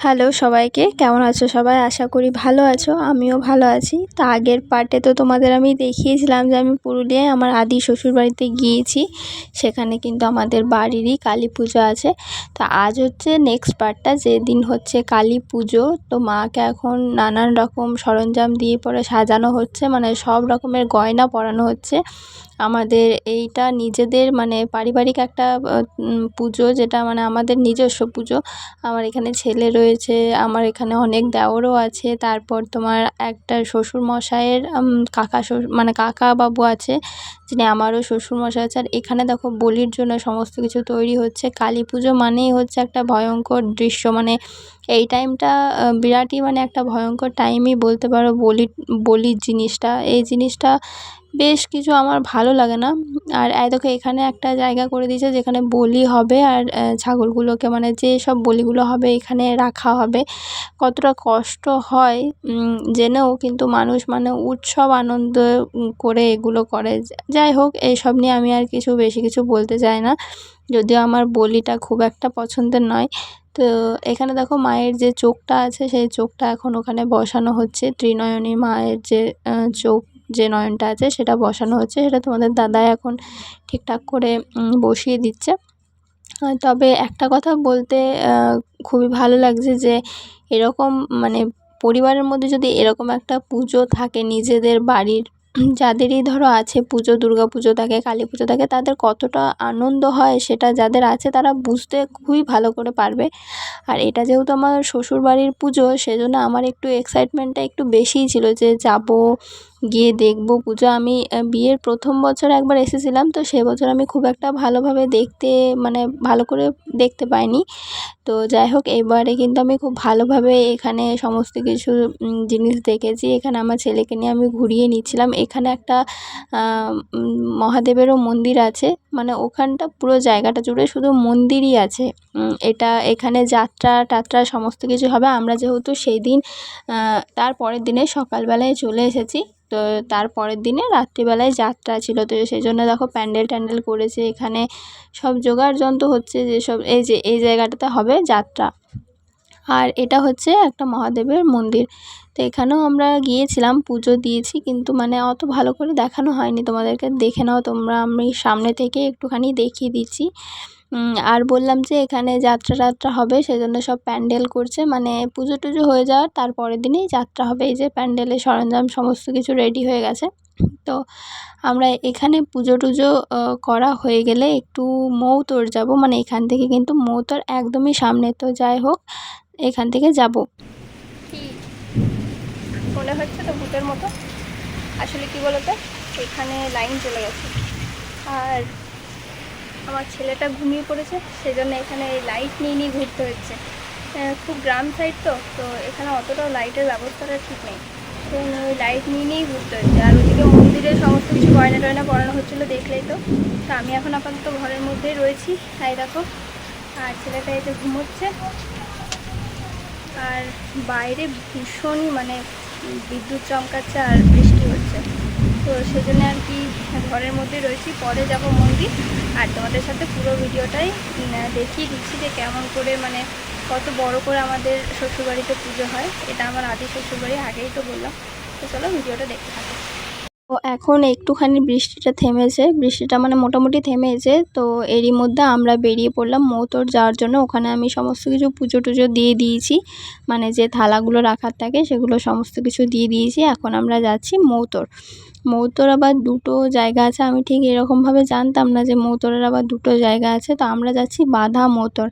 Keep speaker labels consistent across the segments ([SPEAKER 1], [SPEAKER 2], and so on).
[SPEAKER 1] Hello সবাইকে। কেমন আছো সবাই? আশা করি ভালো আছো, আমিও ভালো আছি। তা আগের পার্টে তো তোমাদের আমি দেখিয়েছিলাম যে আমি পুরুলিয়ায় আমার আদি শ্বশুর বাড়িতে গিয়েছি। সেখানে কিন্তু আমাদের বাড়িরই কালী পুজো আছে। তো আজ হচ্ছে নেক্সট পার্টটা যেদিন হচ্ছে কালী পুজো। তো মাকে এখন নানান রকম সরঞ্জাম দিয়ে পরে সাজানো হচ্ছে। মানে সব রকমের গয়না পরানো হচ্ছে। আমাদের এইটা নিজেদের মানে পারিবারিক একটা পুজো যেটা মানে আমাদের নিজস্ব পুজো। আমার এখানে ছেলে রয়েছে আমার এখানে অনেক দেওরও আছে। তারপর তোমার একটা শ্বশুরমশাইয়ের কাকা মানে কাকা বাবু আছে, যিনি আমারও শ্বশুরমশাই আছে আর এখানে দেখো বলির জন্য সমস্ত কিছু তৈরি হচ্ছে। কালী পুজো মানেই হচ্ছে একটা ভয়ঙ্কর দৃশ্য। মানে এই টাইমটা বিরাটই মানে একটা ভয়ঙ্কর টাইমই বলতে পারো বলি, বলির জিনিসটা। এই জিনিসটা বেশ কিছু আমার ভালো লাগে না। আর এই দেখো, এখানে একটা জায়গা করে দিয়েছে যেখানে বলি হবে আর ছাগলগুলোকে মানে যে সব বলিগুলো হবে এখানে রাখা হবে। কতটা কষ্ট হয় জেনেও কিন্তু মানুষ মানে উৎসব আনন্দ করে এগুলো করে। যাই হোক এইসব নিয়ে আমি আর কিছু, বেশি কিছু বলতে চাই না। যদিও আমার বলিটা খুব একটা পছন্দের নয়। তো এখানে দেখো, মায়ের যে চোখটা আছে, সেই চোখটা এখন ওখানে বসানো হচ্ছে। ত্রিনয়নী মায়ের যে চোখ যে নয়নটা আছে সেটা বসানো হচ্ছে, সেটা তোমাদের দাদাই এখন ঠিকঠাক করে বসিয়ে দিচ্ছে। তবে একটা কথা বলতে খুবই ভালো লাগছে যে এরকম মানে পরিবারের মধ্যে যদি এরকম একটা পুজো থাকে, নিজেদের বাড়ির, যাদেরই ধরো আছে পুজো, দুর্গা পুজো থাকে, কালী পুজো থাকে, তাদের কতটা আনন্দ হয় সেটা যাদের আছে তারা বুঝতে খুবই ভালো করে পারবে। আর এটা যেহেতু আমার শ্বশুরবাড়ির পুজো, সেজন্য আমার একটু এক্সাইটমেন্টটা একটু বেশিই ছিল যে যাব গিয়ে দেখব। পুজো, আমি বিয়ের প্রথম বছর একবার এসেছিলাম, তো সে বছর আমি খুব একটা ভালোভাবে দেখতে মানে ভালো করে দেখতে পাইনি। তো যাই হোক, এবারে কিন্তু আমি খুব ভালোভাবে এখানে সমস্ত কিছু জিনিস দেখেছি। এখানে আমার ছেলেকে নিয়ে আমি ঘুরিয়ে নিচ্ছিলাম। এখানে একটা মহাদেবেরও মন্দির আছে। মানে ওখানটা পুরো জায়গাটা জুড়ে শুধু মন্দিরই আছে। এটা, এখানে যাত্রা টাত্রা সমস্ত কিছু হবে। আমরা যেহেতু সেই দিন তার পরের দিনে সকালবেলায় চলে এসেছি। তো তারপরের দিনে রাত্রিবেলায় যাত্রা ছিল। তো সেই জন্য দেখো প্যান্ডেল ট্যান্ডেল করেছে। এখানে সব জোগাড় যন্ত্র হচ্ছে যেসব এই যে, এই জায়গাটাতে হবে যাত্রা। আর এটা হচ্ছে একটা মহাদেবের মন্দির। তো এখানেও আমরা গিয়েছিলাম, পুজো দিয়েছি, কিন্তু মানে অত ভালো করে দেখানো হয়নি। তোমাদেরকে দেখে নাও, তোমরা আমি সামনে থেকে একটুখানি দেখিয়ে দিচ্ছি। আর বললাম যে এখানে যাত্রা টাত্রা হবে, সেজন্য সব প্যান্ডেল করছে। মানে পুজো টুজো হয়ে যাওয়ার তারপরের দিনেই যাত্রা হবে। এই যে প্যান্ডেলের সরঞ্জাম সমস্ত কিছু রেডি হয়ে গেছে। তো আমরা এখানে পুজো টুজো করা হয়ে গেলে একটু মৌতর যাব। মানে এখান থেকে কিন্তু মৌতর একদমই সামনে। তো যাই হোক এখান থেকে যাব। মনে হচ্ছে তো ভূতের মতো। আসলে কি বলতো? এখানে লাইন চলে গেছে। আর আমার ছেলেটা ঘুমিয়ে পড়েছে সেই জন্য এখানে লাইট নিয়ে নিয়ে ঘুরতে হচ্ছে। খুব গ্রাম সাইড তো তো এখানে অতটাও লাইটের ব্যবস্থাটা ঠিক নেই। তো ওই লাইট নিয়ে নিয়েই ঘুরতে হচ্ছে। আর ওইদিকে মন্দিরে সমস্ত কিছু গয়না টয়না পড়ানো হচ্ছিল দেখলেই তো। তো আমি এখন আপাতত ঘরের মধ্যেই রয়েছি। তাই দেখো, আর ছেলেটা এসে ঘুমোচ্ছে। আর বাইরে ভীষণ মানে বিদ্যুৎ চমকাচ্ছে আর বৃষ্টি হচ্ছে। তো সেজন্য আর কি ঘরের মধ্যে রয়েছি, পরে যাব মন্দির। আর তোমাদের সাথে পুরো ভিডিওটাই দেখিয়ে দিচ্ছি যে কেমন করে মানে কত বড় করে আমাদের শ্বশুরবাড়িতে পুজো হয়। এটা আমার আদি শ্বশুরবাড়ি, আগেই তো বললাম। তো চলো ভিডিওটা দেখতে থাকো। তো এখন একটুখানি বৃষ্টিটা থেমেছে। বৃষ্টিটা মানে মোটামুটি থেমেছে। তো এরই মধ্যে আমরা বেরিয়ে পড়লাম মৌতর যাওয়ার জন্য। ওখানে আমি সমস্ত কিছু পুজো টুজো দিয়ে দিয়েছি। মানে যে থালাগুলো রাখার থাকে সেগুলো সমস্ত কিছু দিয়ে দিয়েছি। এখন আমরা যাচ্ছি মৌতর। মৌতর আবার দুটো জায়গা আছে। আমি ঠিক এরকমভাবে জানতাম না যে মৌতরের আবার দুটো জায়গা আছে। তো আমরা যাচ্ছি বাধা মৌতর।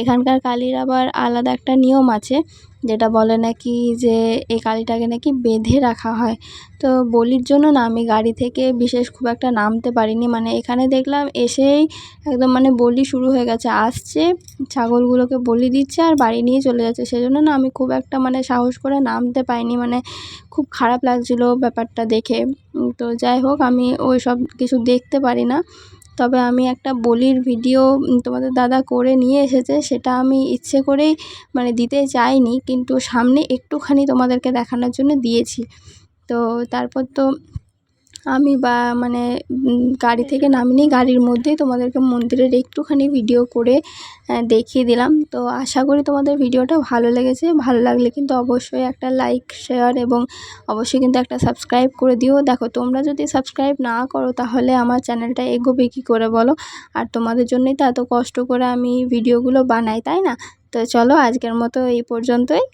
[SPEAKER 1] এখানকার কালীর আবার আলাদা একটা নিয়ম আছে। যেটা বলে নাকি যে এই কালীটাকে নাকি বেঁধে রাখা হয়। তো বলির জন্য না আমি গাড়ি থেকে বিশেষ খুব একটা নামতে পারিনি। মানে এখানে দেখলাম এসেই একদম মানে বলি শুরু হয়ে গেছে। আসছে, ছাগলগুলোকে বলি দিচ্ছে আর বাড়ি নিয়ে চলে যাচ্ছে। সেজন্য না আমি খুব একটা মানে সাহস করে নামতে পাইনি মানে খুব খারাপ লাগছিল ব্যাপারটা দেখে। তো যাই হোক, আমি ওই সব কিছু দেখতে পারি না। তবে আমি একটা বলির ভিডিও তোমাদের দাদা করে নিয়ে এসেছে, সেটা আমি ইচ্ছে করেই মানে দিতে চাইনি, কিন্তু সামনে একটুখানি তোমাদেরকে দেখানোর জন্য দিয়েছি। তো তারপর তো আমি বা মানে গাড়ি থেকে নামিনি। গাড়ির মধ্যেই তোমাদেরকে মন্দিরের একটুখানি ভিডিও করে দেখিয়ে দিলাম। তো আশা করি তোমাদের ভিডিওটা ভালো লেগেছে। ভালো লাগলে কিন্তু অবশ্যই একটা লাইক শেয়ার এবং অবশ্যই কিন্তু একটা সাবস্ক্রাইব করে দিও। দেখো, তোমরা যদি সাবস্ক্রাইব না করো, তাহলে আমার চ্যানেলটা এগোবে কী করে বলো? আর তোমাদের জন্যই তো এত কষ্ট করে আমি ভিডিওগুলো বানাই, তাই না? তো চলো, আজকের মতো এই পর্যন্তই।